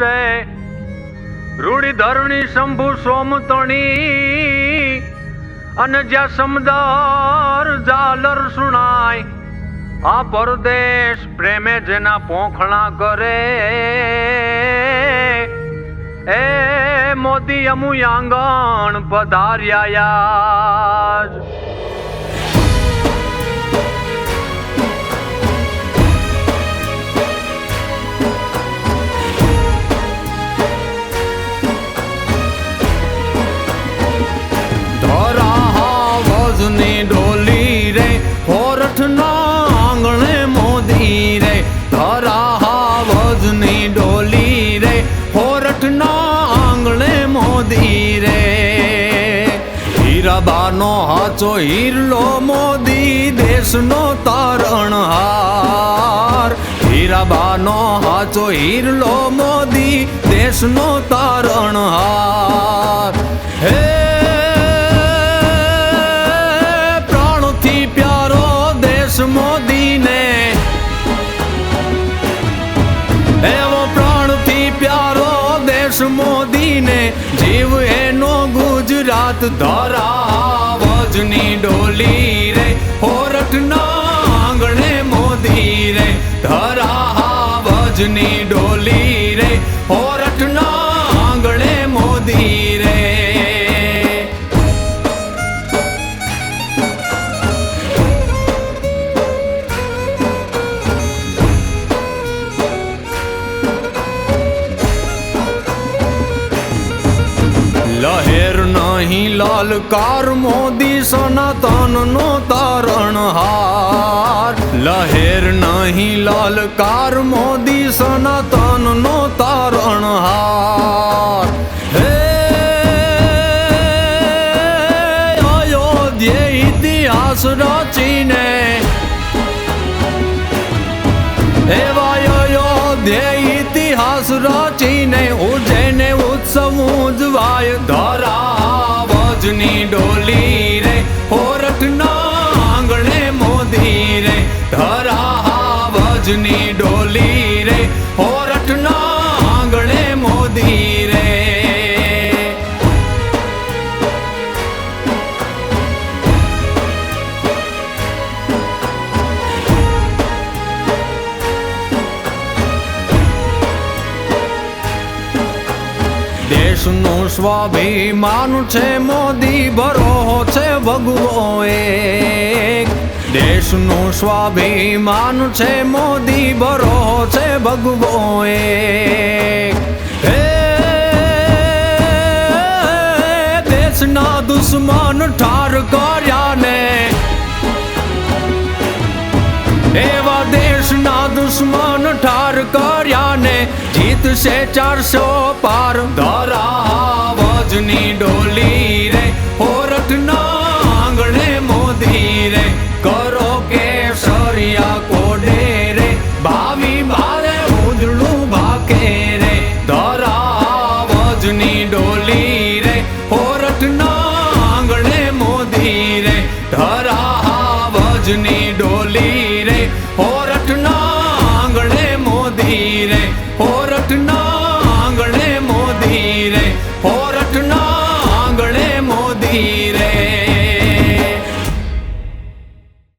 રે. રૂડી ધરણી શંભુ સોમતણી. અને જ્યાં સમદાર જાલર સુણાય, આ પરદેશ પ્રેમે જેના પોખણા કરે. એ મોદી અમુ આંગણ પધાર્યા રે હોરઠના આંગણે મોદી રે ધરાવજની ડોલી રે, હોરઠના આંગણે મોદી રે. હીરાબાનો હાચો હીરલો મોદી, દેશનો તારણહાર. હીરાબાનો હાચો હીરલો મોદી, દેશનો તારણહાર. મોદીને જીવ એનો ગુજરાત ધરાવજની ડોલી રે હોરઠના આંગણે મોદી રે ધરાવજની લહેર નહીં લાલકાર મોદી સનાતન નો તારણ હાર. લહેર નહીં લાલકાર મોદી સનાતન નો તારણ હાર. ધરાવજની ડોલી રે હોરઠના આંગણે મોદી રે. દેશનું સ્વાભિમાન છે મોદી ભરો છે ભગવો દેશનું સ્વાભિમાન છે, મોદી ભરો છે ભગવો એક દેશના દુશ્મન ઠાર કર્યા ને એવા દેશના દુશ્મન ઠાર કર્યા ને જીતશે ચારસો આજની ડોલી રે હો